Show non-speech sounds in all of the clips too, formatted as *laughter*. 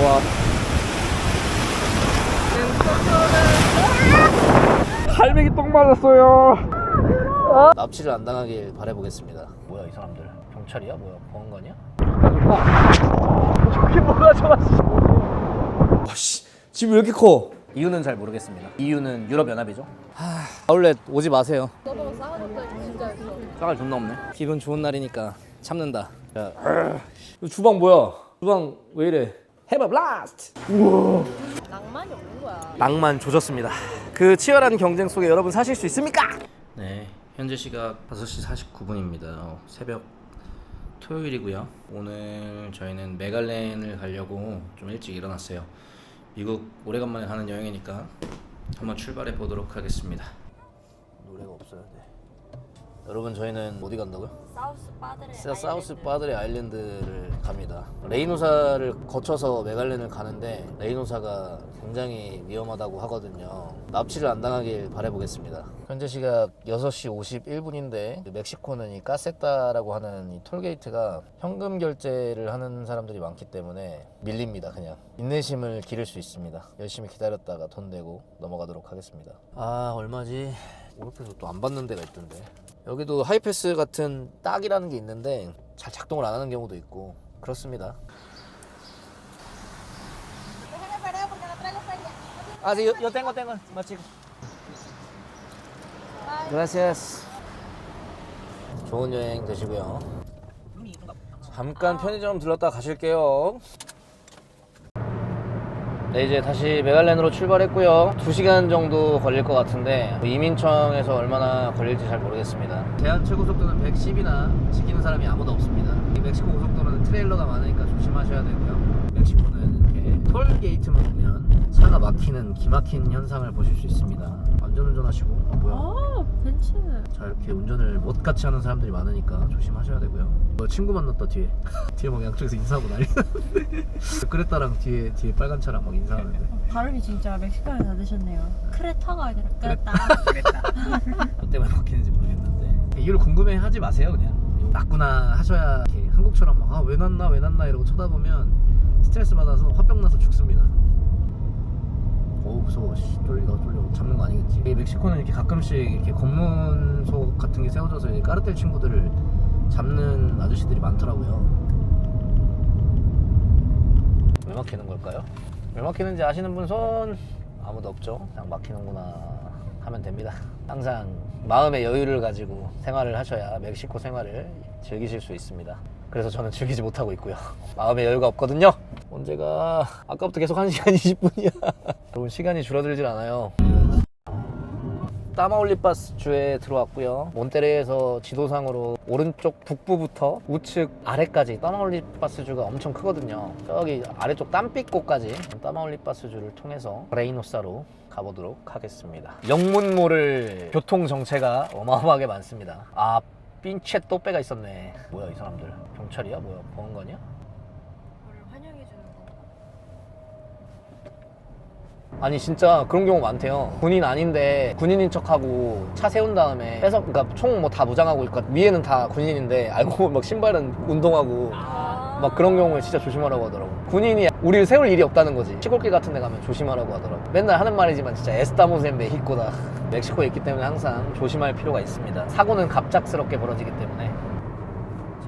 좋아. 갈매기 똥 맞았어요. 납치를 안 당하길 바라보겠습니다. 뭐야 이 사람들? 경찰이야? 뭐야? 보안관이야? 저게 뭐야 저거? 와씨 집이 왜 이렇게 커? 이유는 잘 모르겠습니다. 이유는 유럽 연합이죠. 하, 아울렛 오지 마세요. 너보고 싸가졌다 진짜 있어. 싸갈 존나 없네. 기분 좋은 날이니까 참는다. 야, 이 주방 뭐야? 주방 왜 이래? 해봐 블라스트. 낭만이 없는 거야. 낭만 조졌습니다. 그 치열한 경쟁 속에 여러분 사실 수 있습니까? 네, 현재 시각 5시 49분입니다. 새벽 토요일이고요. 오늘 저희는 메갈렌을 가려고 좀 일찍 일어났어요. 미국 오래간만에 가는 여행이니까 한번 출발해 보도록 하겠습니다. 노래가 없어야 돼. 여러분 저희는 어디 간다고요? 사우스 빠드레. 사- 사우스 파드레 아일랜드를 갑니다. 레이노사를 거쳐서 메갈렌을 가는데 레이노사가 굉장히 위험하다고 하거든요. 납치를 안 당하길 바라보겠습니다. 현재 시각 6시 51분인데 멕시코는 이 까세타라고 하는 이 톨게이트가 현금 결제를 하는 사람들이 많기 때문에 밀립니다. 그냥 인내심을 기를 수 있습니다. 열심히 기다렸다가 돈 내고 넘어가도록 하겠습니다. 아 얼마지? 오르페에서 또 안 받는 데가 있던데. 여기도 하이패스 같은 딱이라는 게 있는데 잘 작동을 안 하는 경우도 있고 그렇습니다. 아, sí, yo, yo tengo, tengo, más chico. Gracias. 좋은 여행 되시고요. 잠깐 편의점 들렀다 가실게요. 네 이제 다시 메갈렌으로 출발했고요. 2시간 정도 걸릴 것 같은데 이민청에서 얼마나 걸릴지 잘 모르겠습니다. 대한 최고 속도는 110이나 지키는 사람이 아무도 없습니다. 이 멕시코 고속도로는 트레일러가 많으니까 조심하셔야 되고요. 멕시코는 이렇게 톨 게이트만 보면 차가 막히는 기막힌 현상을 보실 수 있습니다 안전운전 하시고. 어, 뭐야. 아 벤츠. 자 이렇게 운전을 못 같이 하는 사람들이 많으니까 조심하셔야 되고요. 어, 친구 만났다 뒤에. *laughs* 뒤에 막 양쪽에서 인사하고 난리 났는데. *laughs* 크레타랑 뒤에 뒤에 빨간 차랑 막 인사하는데. 발음이 진짜 멕시코에 다 드셨네요. 크레타가 아니라 크레타. 뭐 때문에 *laughs* 바뀌는지 모르겠는데. 이유를 궁금해하지 마세요 그냥. 났구나 하셔야 이렇게 한국처럼 막 아 왜 났나 왜 났나 이러고 쳐다보면 스트레스 받아서 화병 나서 죽습니다 어우 무서워 씨 쫄리다 쫄려 잡는 거 아니겠지? 이 멕시코는 이렇게 가끔씩 이렇게 검문소 같은 게 세워져서 까르텔 친구들을 잡는 아저씨들이 많더라고요. 왜 막히는 걸까요? 왜 막히는지 아시는 분 손! 아무도 없죠? 그냥 막히는구나 하면 됩니다. 항상 마음의 여유를 가지고 생활을 하셔야 멕시코 생활을 즐기실 수 있습니다. 그래서 저는 즐기지 못하고 있고요. 마음의 여유가 없거든요. 언제가 아까부터 계속 1시간 20분이야. *laughs* 여러분 시간이 줄어들질 않아요 따마올리파스 주에 들어왔고요. 몬테레에서 지도상으로 오른쪽 북부부터 우측 아래까지 따마올리파스 주가 엄청 크거든요. 저기 아래쪽 땀빛고까지 따마올리파스 주를 통해서 레이노사로 가보도록 하겠습니다. 영문모를 교통 정체가 어마어마하게 많습니다. 아 핀체 또빼가 있었네. 뭐야 이 사람들 경찰이야? 뭐야 보안관이야? 우리를 환영해 주는 거. 아니 진짜 그런 경우 많대요. 군인 아닌데 군인인 척하고 차 세운 다음에 빼서 그러니까 총 뭐 다 무장하고 그러니까 위에는 다 군인인데 알고 보면 막 신발은 운동하고 막 그런 경우에 진짜 조심하라고 하더라고. 군인이 우리를 세울 일이 없다는 거지. 시골길 같은 데 가면 조심하라고 하더라고. 맨날 하는 말이지만 진짜 에스타모셈 메히코다. *laughs* 멕시코에 있기 때문에 항상 조심할 필요가 있습니다. 사고는 갑작스럽게 벌어지기 때문에.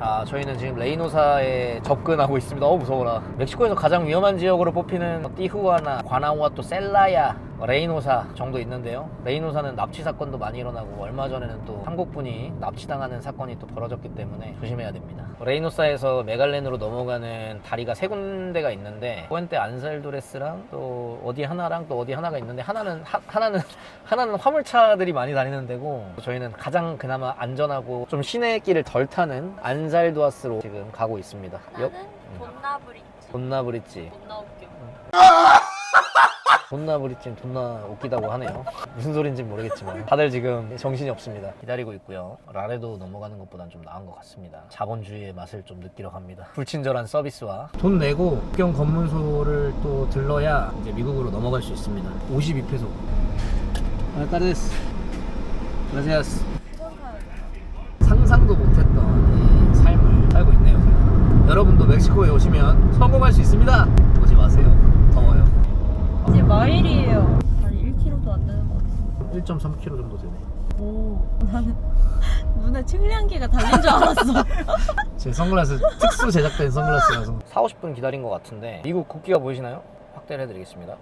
자, 저희는 지금 레이노사에 접근하고 있습니다. 어 무서워라. 멕시코에서 가장 위험한 지역으로 뽑히는 뭐 띠후아나, 과나우아 또, 셀라야, 레이노사 정도 있는데요. 레이노사는 납치 사건도 많이 일어나고 얼마 전에는 또 한국 분이 납치당하는 사건이 또 벌어졌기 때문에 조심해야 됩니다. 레이노사에서 메갈렌으로 넘어가는 다리가 세 군데가 있는데 포엔테 안살도레스랑 또 어디 하나랑 또 어디 하나가 있는데 하나는 하, 하나는 *laughs* 하나는 화물차들이 많이 다니는 데고 저희는 가장 그나마 안전하고 좀 시내길을 덜 타는 안살도아스로 지금 가고 있습니다. 나는 돈나브리. 돈나브리지. 돈나 웃겨. 돈나브리찜 존나 웃기다고 하네요. 무슨 소린지 모르겠지만 다들 지금 정신이 없습니다. 기다리고 있고요. 라레도 넘어가는 것보단 좀 나은 것 같습니다. 자본주의의 맛을 좀 느끼러 갑니다. 불친절한 서비스와 돈 내고 국경 검문소를 또 들러야 이제 미국으로 넘어갈 수 있습니다. 52페소. 알까데스. gracias. 상상도 못했던 이 삶을 살고 있네요. 여러분도 멕시코에 오시면 성공할 수 있습니다. 오지 마세요. 이게 마일이에요. 아니 1km도 안 되는 것 같아. 1.3km 정도 되네. 오, 나는 *laughs* 눈에 측량기가 달린 줄 알았어. *laughs* 제 선글라스 특수 제작된 선글라스라서 4, 50분 기다린 것 같은데 미국 국기가 보이시나요? 확대를 해드리겠습니다.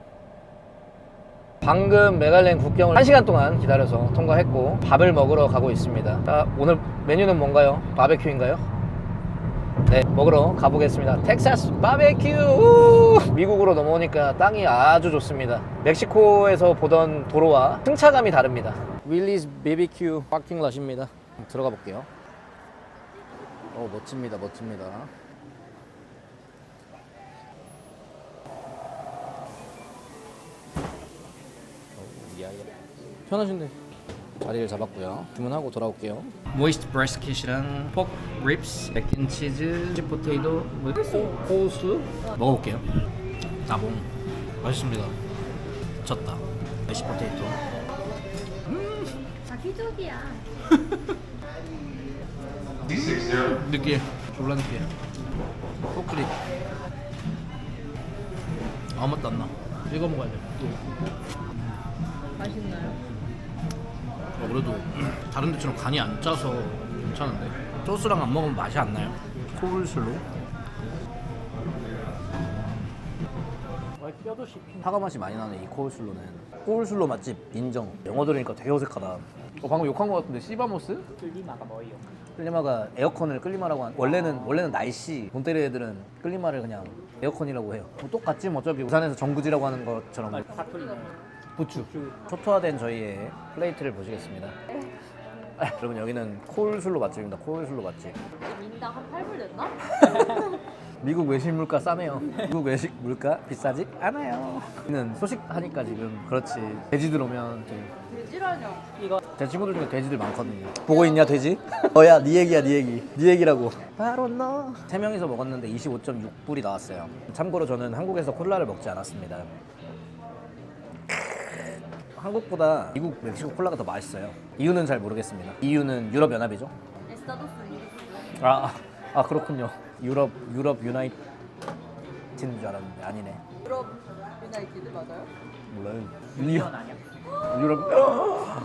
방금 메갈렌 국경을 1시간 동안 기다려서 통과했고 밥을 먹으러 가고 있습니다. 자, 오늘 메뉴는 뭔가요? 바베큐인가요? 네 먹으러 가보겠습니다. 텍사스 바베큐! 우! 미국으로 넘어오니까 땅이 아주 좋습니다. 멕시코에서 보던 도로와 승차감이 다릅니다. 윌리스 BBQ 파킹 럿입니다. 들어가 볼게요. 어 멋집니다 멋집니다. 야야. 편하신데 자리를 잡았고요. 주문하고 돌아올게요. 모이스트 브레스킷이랑 포크 립스 백앤치즈 치즈 포테이토 코우슬 먹어볼게요. 나봉 맛있습니다. 미쳤다. 메시 포테이토 자기적이야. 느끼해. 졸라 느끼해. 포크립 아무 맛도 안 나. 이거 먹어야 돼. 맛있나요? 어, 그래도 다른 데처럼 간이 안 짜서 괜찮은데? 소스랑 안 먹으면 맛이 안 나요? 코울슬로? 사과 맛이 많이 나네 이 코울슬로는 코울슬로 맛집 인정. 영어 들으니까 되게 어색하다. 어, 방금 욕한 거 같은데. 시바모스? 끌리마가 뭐예요? 끌리마가 에어컨을 끌리마라고 한 원래는 원래는 날씨 몬테리 애들은 끌리마를 그냥 에어컨이라고 해요. 뭐 똑같지 뭐 어차피. 부산에서 정구지라고 하는 것처럼 부추. 초토화된 저희의 플레이트를 보시겠습니다. 아, 여러분 여기는 콜슬로 맛집입니다 콜슬로 맛집 민당 한 8불 냈나? *laughs* 미국 외식 물가 싸네요. 미국 외식 물가 비싸지 않아요. 여기는 소식하니까 지금 그렇지. 돼지들 오면 좀 돼지라뇨. 제 친구들 중에 돼지들 많거든요. 보고 있냐 돼지? 어야 네 얘기야 네 얘기. 네 얘기라고. 바로 너 세 명이서 먹었는데 25.6불이 나왔어요. 참고로 저는 한국에서 콜라를 먹지 않았습니다 한국보다 미국 멕시코 콜라가 더 맛있어요. 이유는 잘 모르겠습니다. 이유는 유럽 연합이죠? 에스타도스 아, 아 그렇군요. 유럽 유럽 유나이티드인 줄 알았는데 아니네. 유럽 유나이티드 맞아요? 몰라요. 유니언 아니야? 유럽.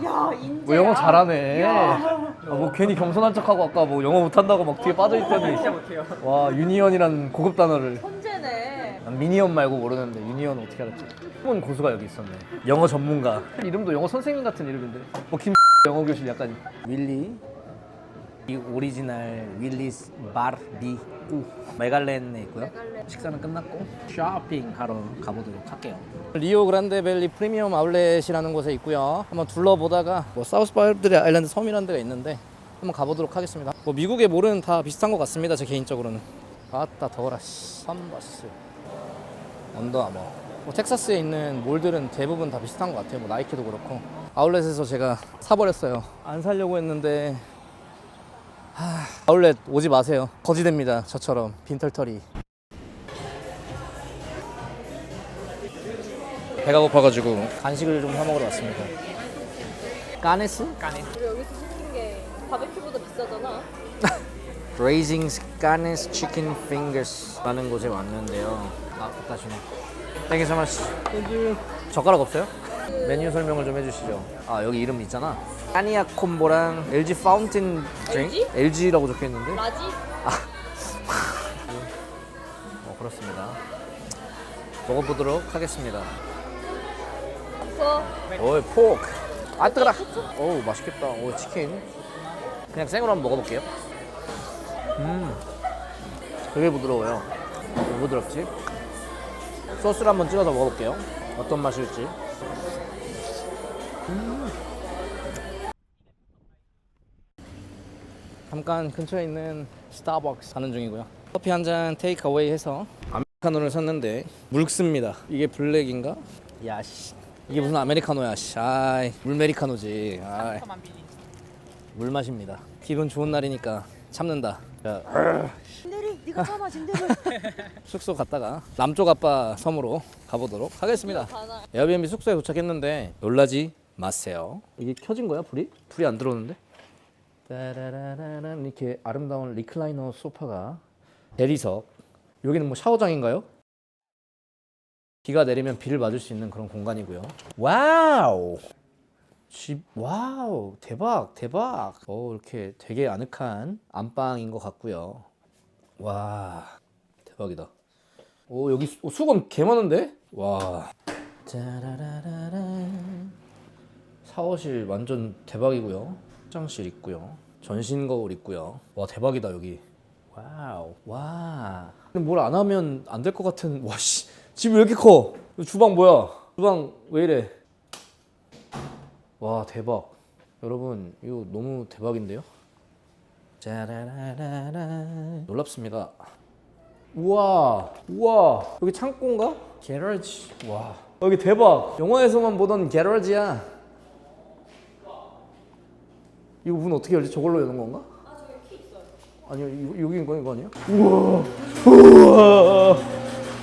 야 인재 뭐 영어 잘하네. 아, 뭐 괜히 겸손한 척하고 아까 뭐 영어 못한다고 막 뒤에 빠져 있더니. 진짜 못해요. 와 유니언이라는 고급 단어를 난 미니언 말고 모르는데 유니언 어떻게 알았지? 숨은 고수가 여기 있었네. 영어 전문가. 이름도 영어 선생님 같은 이름인데. 뭐김 *laughs* 영어 교실 약간 윌리 이 오리지널 윌리스 바르디 우 메갈렌에 있고요. 식사는 끝났고 쇼핑 하러 가보도록 할게요. 리오 그란데 밸리 프리미엄 아울렛이라는 곳에 있고요. 한번 둘러보다가 뭐 사우스 바르드레 아일랜드 섬이라는 데가 있는데 한번 가보도록 하겠습니다. 뭐 미국의 몰은 다 비슷한 것 같습니다. 제 개인적으로는. 아따 더워라. 씨. 선버스. 언더아머. 뭐 텍사스에 있는 몰들은 대부분 다 비슷한 것 같아요. 뭐 나이키도 그렇고. 아울렛에서 제가 사버렸어요. 안 살려고 했는데 하... 아울렛 오지 마세요. 거지됩니다. 저처럼 빈털터리. 배가 고파가지고 간식을 좀 사 먹으러 왔습니다. 까네스? 까네. 여기서 시킨 게 바베큐보다 비싸잖아 Raising Scanes Chicken Fingers라는 곳에 왔는데요. 아, 다시네. Thank you so much. 젓가락 없어요? 메뉴 설명을 좀 해주시죠. 아 여기 이름 있잖아. 까니아 콤보랑 LG 파운틴? LG? LG라고 적혀 있는데. 라지? 어 그렇습니다. 먹어보도록 하겠습니다. 오이 포크. 아 뜨거라. 오 맛있겠다. 오 치킨. 그냥 생으로 한번 먹어볼게요. 음, 되게 부드러워요. 너무 부드럽지? 소스를 한번 찍어서 먹어볼게요. 어떤 맛일지. 음. 잠깐 근처에 있는 스타벅스 가는 중이고요. 커피 한 잔 테이크어웨이 해서 아메리카노를 샀는데 묽습니다. 이게 블랙인가? 야씨. 이게 무슨 아메리카노야, 씨. 아이, 물메리카노지. 아이. 물 마십니다. 기분 좋은 날이니까 참는다. 자, 진대리 네가 참아 진대리 *laughs* 숙소 갔다가 남쪽 아빠 섬으로 가보도록 하겠습니다. 에어비앤비 숙소에 도착했는데 놀라지 마세요. 이게 켜진 거야 불이? 불이 안 들어오는데? 따라라라란 이렇게 아름다운 리클라이너 소파가 대리석. 여기는 뭐 샤워장인가요? 비가 내리면 비를 맞을 수 있는 그런 공간이고요. 와우. 집 와우 대박 대박. 어 이렇게 되게 아늑한 안방인 것 같고요. 와 대박이다. 오 여기 수, 어, 수건 개 많은데? 와. 짜라라라라. 샤워실 완전 대박이고요. 화장실 있고요. 전신 거울 있고요. 와 대박이다 여기. 와우 와. 근데 뭘안 하면 안 될 것 같은. 와씨 집 왜 이렇게 커? 주방 뭐야? 주방 왜 이래? 와 대박. 여러분 이거 너무 대박인데요? 짜라라라라. 놀랍습니다. 우와 우와 여기 창고인가? 게러지 와 여기 대박 영화에서만 보던 게러지야 이거 문 어떻게 열지? 저걸로 여는 건가? 아 저기 키 있어요 아니요 이- 여기인 거 이거 아니야? 우와 우와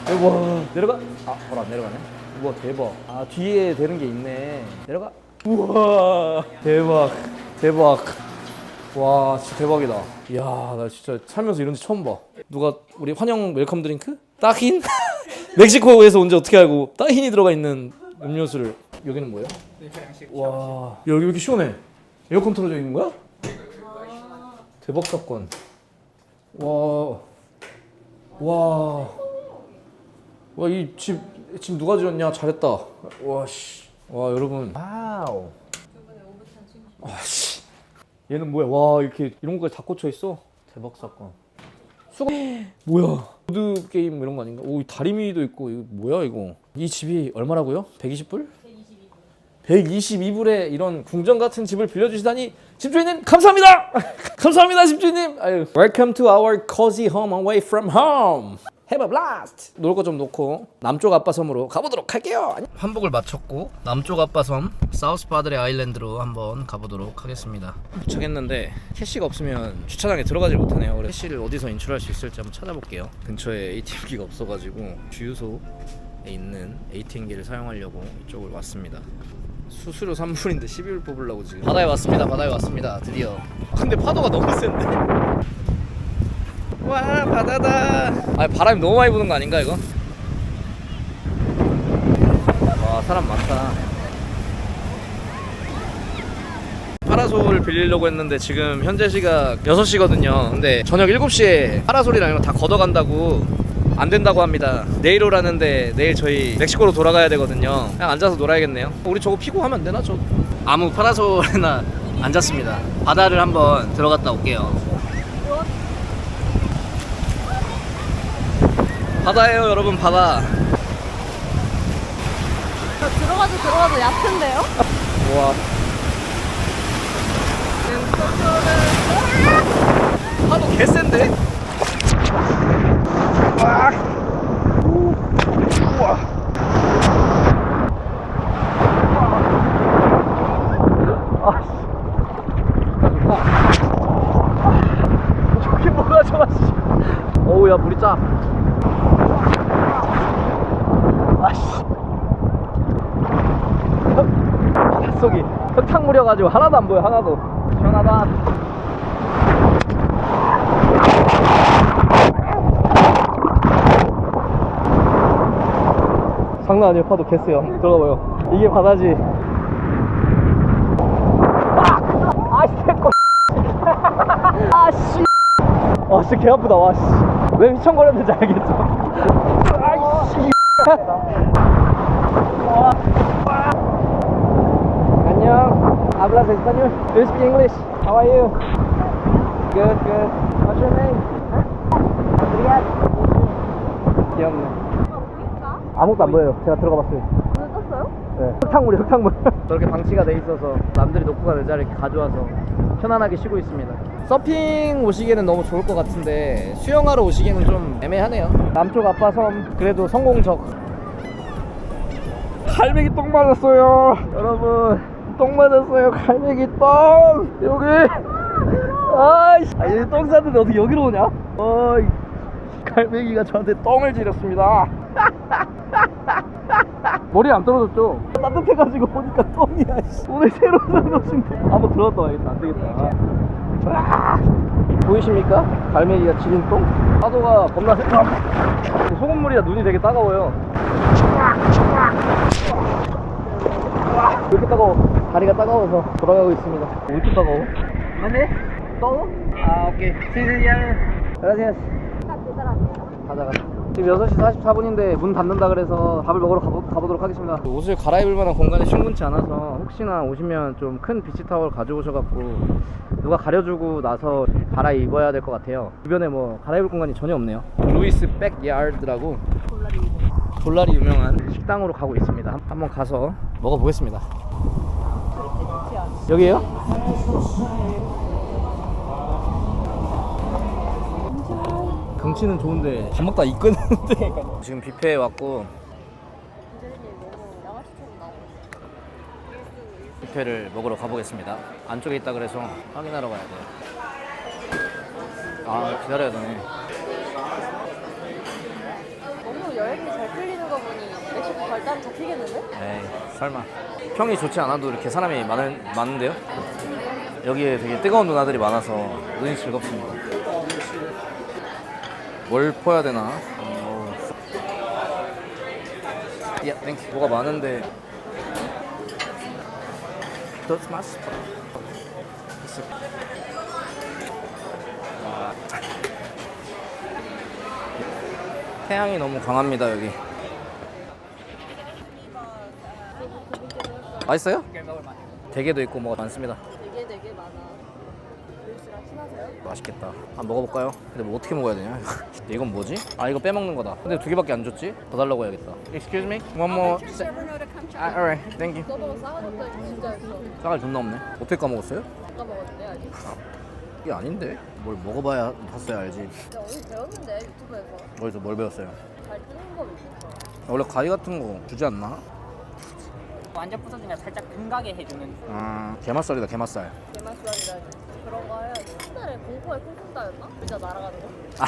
대박 내려가 아 바로 안 내려가네 우와 대박 아 뒤에 되는 게 있네 내려가 우와 대박 대박. 와 진짜 대박이다. 이야 나 진짜 살면서 이런 데 처음 봐. 누가 우리 환영 웰컴 드링크? 따힌? *laughs* 멕시코에서 온지 어떻게 알고 따힌이 들어가 있는 음료수를 여기는 뭐예요? 와 여기 왜 이렇게 시원해? 에어컨 틀어져 있는 거야? 대박 사건. 와 와 와 이 집 집 누가 지었냐? 잘했다. 와 씨 와 여러분 와우 와씨 얘는 뭐야? 와 이렇게 이런 거까지 다 꽂혀 있어. 대박 사건. 수거 *gasps* 뭐야? 보드 게임 이런 거 아닌가? 오, 이 다리미도 있고 이거 뭐야 이거? 이 집이 얼마라고요? 120불? 122불에 이런 궁전 같은 집을 빌려주시다니 집주인님 감사합니다. *laughs* 감사합니다 집주인님. 아유. Welcome to our cozy home away from home. A blast. 놀거 좀 놓고 남쪽 아빠 섬으로 가보도록 할게요. 환복을 마쳤고 남쪽 아빠 섬 사우스 파드레 아일랜드로 한번 가보도록 하겠습니다. 도착했는데 캐시가 없으면 주차장에 들어가질 못하네요. 그래서 캐시를 어디서 인출할 수 있을지 한번 찾아볼게요. 근처에 ATM기가 없어가지고 주유소에 있는 ATM기를 사용하려고 이쪽을 왔습니다. 수수료 3불인데 12불 뽑으려고 지금 바다에 왔습니다. 바다에 왔습니다. 드디어. 근데 파도가 너무 센데? 와 바다다. 아 바람이 너무 많이 부는 거 아닌가 이거? 와 사람 많다. 파라솔을 빌리려고 했는데 지금 현재 시각 6시거든요. 근데 저녁 7시에 파라솔이랑 이런 거다 걷어간다고 안 된다고 합니다. 내일 오라는데 내일 저희 멕시코로 돌아가야 되거든요. 그냥 앉아서 놀아야겠네요. 우리 저거 피고 하면 안 되나? 저 아무 파라솔이나 *laughs* 앉았습니다. 바다를 한번 들어갔다 올게요. 바다예요, 여러분 바다. 저 들어가도 들어가도 얕은데요? 와. 파도 개센데? 저게 뭐야 저거 씨. 어우 야 물이 짜. 아씨. 바닷속이 물여가지고 하나도 안 보여 하나도. 시원하다. 장난 아니에요. 파도 개쎄요. 들어가봐요. 이게 바다지. 아! 아씨 새거. 아씨. 아 진짜 개 아프다. 와씨 왜 휘청거렸는지 알겠죠? *laughs* 아이씨 *laughs* 안녕. Hablas español? Do you speak English? How are you? Good, good. What's your name? Adrián. 귀엽네. 아무것도 안 보여요. 제가 들어가 봤어요. 떴어요? 네. 흙탕물이 흙탕물. *laughs* 저렇게 방치가 돼 있어서 남들이 놓고 간 의자를 이렇게 가져와서 편안하게 쉬고 있습니다. 서핑 오시기에는 너무 좋을 것 같은데 수영하러 오시기에는 좀 애매하네요. 남쪽 아빠 섬 그래도 성공적. 갈매기 똥 맞았어요. 여러분 똥 맞았어요. 갈매기 똥 여기. 아이씨, 아, 여기 똥 쌌는데 어떻게 여기로 오냐? 어이, 갈매기가 저한테 똥을 지렸습니다. *laughs* 머리 안 떨어졌죠? 따뜻해가지고 보니까 똥이야. 씨. 오늘 새로 산 것인데. 한번 들어갔다 와야겠다. 안 되겠다. 아. 보이십니까? 갈매기가 지린 똥? 파도가 겁나 세. 아. *laughs* 소금물이라 눈이 되게 따가워요. 왜 이렇게 따가워? 다리가 따가워서 돌아가고 있습니다. 왜 이렇게 따가워? 맞네? 따가워? 아, 오케이. 시즈야. gracias. 가자, 가자. 지금 6시 44분인데 문 닫는다 그래서 밥을 먹으러 가보, 가보도록 하겠습니다. 옷을 갈아입을 만한 공간이 충분치 않아서 혹시나 오시면 좀 큰 비치 타월 가져오셔갖고 누가 가려주고 나서 갈아입어야 될 것 같아요. 주변에 뭐 갈아입을 공간이 전혀 없네요. 루이스 백야드라고 돌라리 유명한 식당으로 가고 있습니다. 한- 한번 가서 먹어보겠습니다. 여기에요? 경치는 좋은데 밥 먹다 이 끄는데 *laughs* 지금 뷔페에 왔고 뷔페를 먹으러 가보겠습니다. 안쪽에 있다 그래서 확인하러 가야 돼요. 아 기다려야 되네. 너무 여행이 잘 풀리는 거 보니 멕시코 갈때 잡히겠는데? 에이 설마 평이 좋지 않아도 이렇게 사람이 많은, 많은데요? 여기에 되게 뜨거운 누나들이 많아서 눈이 즐겁습니다 뭘 퍼야 되나? 어... 야, 땡큐 뭐가 많은데. 태양이 너무 강합니다 여기 맛있어요? 대게도 있고 뭐가 많습니다. 되게 되게 많아. 친하세요? 맛있겠다. 한번 먹어볼까요? 근데 뭐 어떻게 먹어야 되냐? *laughs* 이건 뭐지? 아 이거 빼먹는 거다. 근데 두 개밖에 안 줬지? 더 달라고 해야겠다. Excuse me? One more. 아, alright. Thank you. 너보고 싸가졌다 진짜였어. 싸갈 존나 없네. 어떻게 까먹었어요? 아까 먹었는데 아직. 이게 아닌데? 뭘 먹어봐야 봤어야 알지. 어디 배웠는데 유튜브에서 어디서 뭘 배웠어요? 잘 뜨는 거 있어. 원래 가위 같은 거 주지 않나? 완전 부서지면 살짝 금가게 해주는 아 게맛살이다 게맛살. 개맛수학이라니 그런 거 해야지. 옛날에 공포에 쿵쿵 따였나? 의자 날아가는 거? 아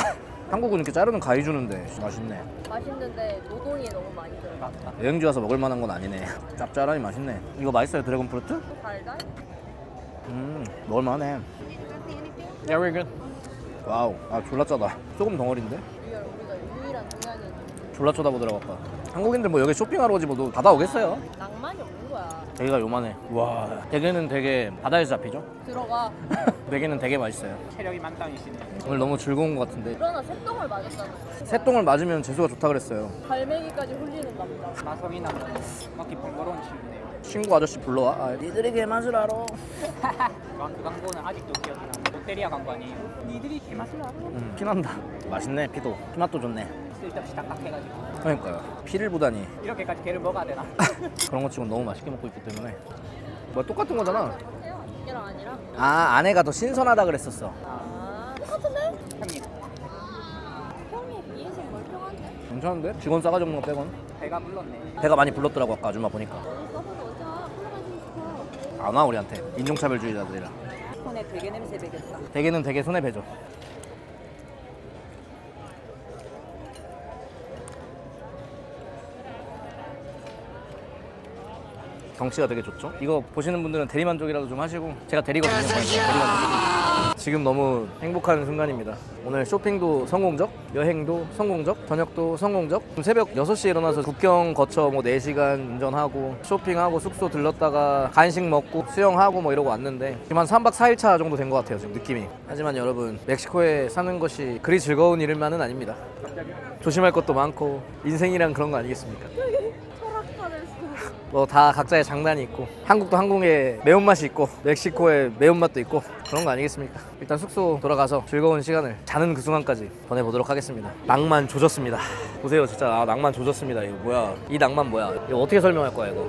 한국은 이렇게 자르는 가위 주는데 맛있네. 맛있는데 노동이 너무 많이 들어가. 여행지 와서 먹을 만한 건 아니네. *laughs* 짭짤하니 맛있네. 이거 맛있어요 드래곤 프루트? 달달? 음, 먹을 만해. Yeah, we're good. 와우, 아 졸라 짜다. 조금 덩어리인데? 리얼 우리가 유일한 동양인. 졸라 쳐다보더라고 아까. 한국인들 뭐 여기 쇼핑하러 오지 뭐 받아오겠어요? 거야. 대게가 요만해. 와, 대게는 되게 바다에서 잡히죠? 들어가. *laughs* 대게는 되게 맛있어요. 체력이 만땅이시네. 오늘 너무 즐거운 것 같은데. 그러나 새똥을 맞았잖아. 새똥을 맞으면 재수가 좋다 그랬어요. 갈매기까지 홀리는 남자. 마성이 나면 먹기 번거로운 친구네요. 친구 아저씨 불러와. 아, 니들이 개맛을 알아. *laughs* 아, 그 광고는 아직도 기억이 나. 롯데리아 광고 아니에요? 니들이 개맛을 알아? 음, 피난다. 맛있네, 피도. 피맛도 좋네. 쓸데없이 딱딱해가지고 그러니까요. 피를 보다니. 이렇게까지 개를 먹어야 되나? *laughs* 그런 것 치고 너무 맛있게 먹고 있기 때문에. 뭐 똑같은 거잖아. 해요. 이게랑 아니랑. 아, 아내가 더 신선하다 그랬었어. 아 똑같은데? 형님 형이 비인생 멀쩡한데? 괜찮은데? 직원 싸가지 없는 거 빼곤. 배가 불렀네. 배가 많이 불렀더라고 아까 아줌마 보니까 너무 써보고 어쩌 콜라마시고 싶어. 안 와 우리한테 인종차별주의자들이라 손에 되게 냄새 배겠다. 대게는 되게 손해 배죠. 경치가 되게 좋죠? 이거 보시는 분들은 대리만족이라도 좀 하시고 제가 대리거든요. 대리만족 지금 너무 행복한 순간입니다. 오늘 쇼핑도 성공적 여행도 성공적 저녁도 성공적. 새벽 6시에 일어나서 국경 거쳐 뭐 4시간 운전하고 쇼핑하고 숙소 들렀다가 간식 먹고 수영하고 뭐 이러고 왔는데 지금 한 3박 4일 차 정도 된 것 같아요 지금 느낌이. 하지만 여러분 멕시코에 사는 것이 그리 즐거운 일만은 아닙니다. 조심할 것도 많고 인생이란 그런 거 아니겠습니까. 뭐 다 각자의 장단이 있고 한국도 한국의 매운맛이 있고 멕시코의 매운맛도 있고 그런 거 아니겠습니까? 일단 숙소 돌아가서 즐거운 시간을 자는 그 순간까지 보내보도록 하겠습니다. 낭만 조졌습니다. 보세요 진짜. 아, 낭만 조졌습니다. 이거 뭐야? 이 낭만 뭐야? 이거 어떻게 설명할 거야 이거?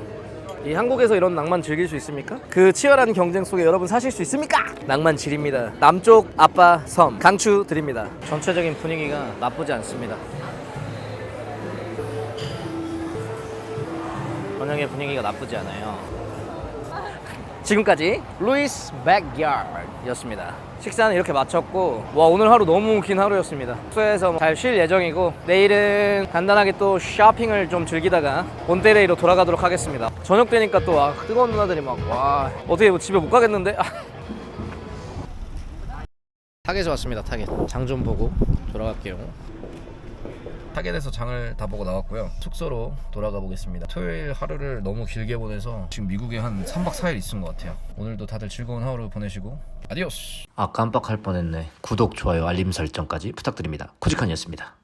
이 한국에서 이런 낭만 즐길 수 있습니까? 그 치열한 경쟁 속에 여러분 사실 수 있습니까? 낭만 질입니다. 남쪽 아빠 섬 강추 드립니다. 전체적인 분위기가 나쁘지 않습니다 번영의 분위기가 나쁘지 않아요. 지금까지 루이스 백야드였습니다. 식사는 이렇게 마쳤고 와 오늘 하루 너무 긴 하루였습니다. 숙소에서 잘 쉴 예정이고 내일은 간단하게 또 쇼핑을 좀 즐기다가 몬테레이로 돌아가도록 하겠습니다. 저녁 되니까 또 와, 뜨거운 누나들이 막 와 어떻게 뭐 집에 못 가겠는데? 아. 타겟에 왔습니다. 타겟 장 좀 보고 돌아갈게요. 타겟에서 장을 다 보고 나왔고요. 숙소로 돌아가 보겠습니다. 토요일 하루를 너무 길게 보내서 지금 미국에 한 3박 4일 있은 것 같아요. 오늘도 다들 즐거운 하루 보내시고 아디오스. 아 깜빡할 뻔했네. 구독, 좋아요, 알림 설정까지 부탁드립니다. 쿠지칸이었습니다.